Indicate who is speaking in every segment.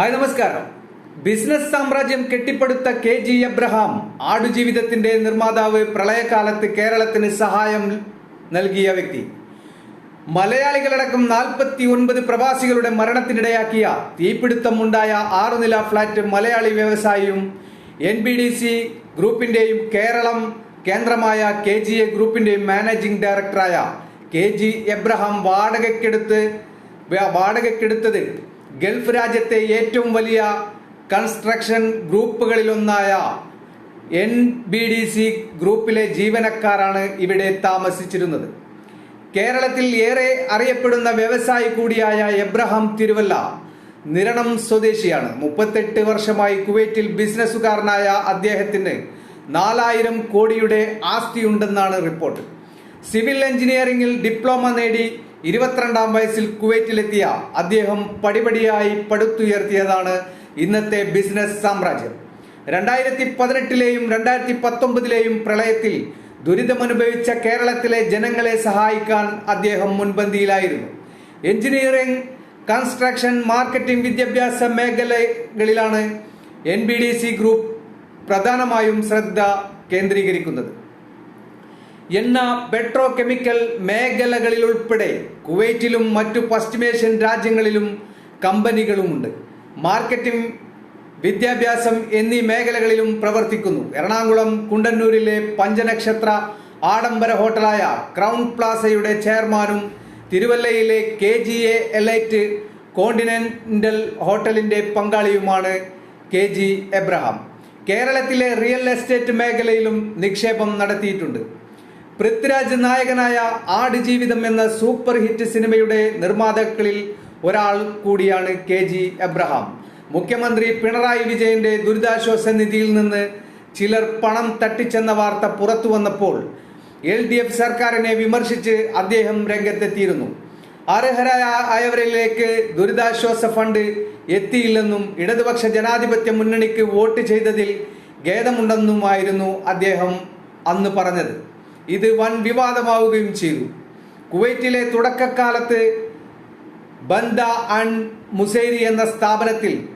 Speaker 1: Hi നമസ്കാരം. Business സാമ്രാജ്യം കെട്ടിപ്പടുത്ത കെ ജി എബ്രഹാം ആടുജീവിതത്തിന്റെ നിർമ്മാതാവ് പ്രളയകാലത്ത് കേരളത്തിന് സഹായം നൽകിയ വ്യക്തി. മലയാളികളടക്കം നാൽപ്പത്തി ഒൻപത് പ്രവാസികളുടെ മരണത്തിനിടയാക്കിയ തീപിടുത്തമുണ്ടായ ആറുനില ഫ്ളാറ്റ് മലയാളി വ്യവസായിയും എൻ ബി ഡി സി ഗ്രൂപ്പിന്റെയും കേരളം കേന്ദ്രമായ കെ ജി എ ഗ്രൂപ്പിന്റെയും മാനേജിംഗ് ഡയറക്ടറായ കെ ജി എബ്രഹാം വാടകയ്ക്കെടുത്ത് വാടകക്കെടുത്തത് ഗൾഫ് രാജ്യത്തെ ഏറ്റവും വലിയ കൺസ്ട്രക്ഷൻ ഗ്രൂപ്പുകളിലൊന്നായ എൻ ബി ഡി സി ഗ്രൂപ്പിലെ ജീവനക്കാരാണ് ഇവിടെ താമസിച്ചിരുന്നത്. കേരളത്തിൽ ഏറെ അറിയപ്പെടുന്ന വ്യവസായി കൂടിയായ എബ്രഹാം തിരുവല്ല നിരണം സ്വദേശിയാണ്. മുപ്പത്തെട്ട് വർഷമായി കുവൈറ്റിൽ ബിസിനസ്സുകാരനായ അദ്ദേഹത്തിന് നാലായിരം കോടിയുടെ ആസ്തിയുണ്ടെന്നാണ് റിപ്പോർട്ട്. സിവിൽ എഞ്ചിനീയറിംഗിൽ ഡിപ്ലോമ നേടി ഇരുപത്തിരണ്ടാം വയസ്സിൽ കുവൈറ്റിലെത്തിയ അദ്ദേഹം പടിപടിയായി പടുത്തുയർത്തിയതാണ് ഇന്നത്തെ ബിസിനസ് സാമ്രാജ്യം. രണ്ടായിരത്തി പതിനെട്ടിലെയും രണ്ടായിരത്തി പത്തൊമ്പതിലെയും പ്രളയത്തിൽ ദുരിതമനുഭവിച്ച കേരളത്തിലെ ജനങ്ങളെ സഹായിക്കാൻ അദ്ദേഹം മുൻപന്തിയിലായിരുന്നു. എഞ്ചിനീയറിംഗ് കൺസ്ട്രക്ഷൻ മാർക്കറ്റിംഗ് വിദ്യാഭ്യാസ മേഖലകളിലാണ് N B D C group പ്രധാനമായും ശ്രദ്ധ കേന്ദ്രീകരിക്കുന്നത്. എണ്ണ പെട്രോ കെമിക്കൽ മേഖലകളിലുൾപ്പെടെ കുവൈറ്റിലും മറ്റു പശ്ചിമേഷ്യൻ രാജ്യങ്ങളിലും കമ്പനികളുമുണ്ട്. മാർക്കറ്റിംഗ് വിദ്യാഭ്യാസം എന്നീ മേഖലകളിലും പ്രവർത്തിക്കുന്നു. എറണാകുളം കുണ്ടന്നൂരിലെ പഞ്ചനക്ഷത്ര ആഡംബര ഹോട്ടലായ ക്രൗൺ പ്ലാസയുടെ ചെയർമാനും തിരുവല്ലയിലെ K G A elite continental ഹോട്ടലിന്റെ പങ്കാളിയുമാണ് കെ ജി എബ്രഹാം. കേരളത്തിലെ റിയൽ എസ്റ്റേറ്റ് മേഖലയിലും നിക്ഷേപം നടത്തിയിട്ടുണ്ട്. പൃഥ്വിരാജ് നായകനായ ആടുജീവിതം എന്ന സൂപ്പർ ഹിറ്റ് സിനിമയുടെ നിർമ്മാതാക്കളിൽ ഒരാൾ കൂടിയാണ് കെ ജി എബ്രഹാം മുഖ്യമന്ത്രി പിണറായി വിജയന്റെ ദുരിതാശ്വാസ നിധിയിൽ നിന്ന് ചിലർ പണം തട്ടിച്ചെന്ന വാർത്ത പുറത്തു വന്നപ്പോൾ എൽ ഡി എഫ് സർക്കാരിനെ വിമർശിച്ച് അദ്ദേഹം രംഗത്തെത്തിയിരുന്നു. അർഹരായ ആയവരിലേക്ക് ദുരിതാശ്വാസ ഫണ്ട് എത്തിയില്ലെന്നും ഇടതുപക്ഷ ജനാധിപത്യ മുന്നണിക്ക് വോട്ട് ചെയ്തതിൽ ഖേദമുണ്ടെന്നുമായിരുന്നു അദ്ദേഹം അന്ന് പറഞ്ഞത്. ഇത് വൻ വിവാദമാവുകയും ചെയ്തു. കുവൈറ്റിലെ തുടക്കക്കാലത്ത് ബന്ദ ആൻഡ് മുസേരി എന്ന സ്ഥാപനത്തിൽ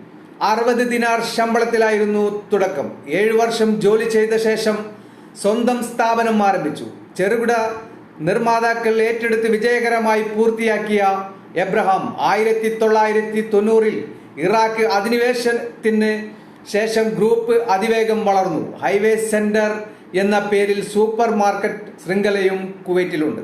Speaker 1: അറുപത് ദിനാർ ശമ്പളത്തിലായിരുന്നു തുടക്കം. ഏഴു വർഷം ജോലി ചെയ്ത ശേഷം സ്വന്തം സ്ഥാപനം ആരംഭിച്ചു. ചെറുകിട നിർമ്മാതാക്കൾ ഏറ്റെടുത്ത് വിജയകരമായി പൂർത്തിയാക്കിയ എബ്രഹാം ആയിരത്തി തൊള്ളായിരത്തി തൊണ്ണൂറിൽ ഇറാഖ് അധിനിവേശത്തിന് ശേഷം ഗ്രൂപ്പ് അതിവേഗം വളർന്നു. ഹൈവേ സെന്റർ എന്ന പേരിൽ സൂപ്പർ മാർക്കറ്റ് ശൃംഖലയും കുവൈറ്റിലുണ്ട്.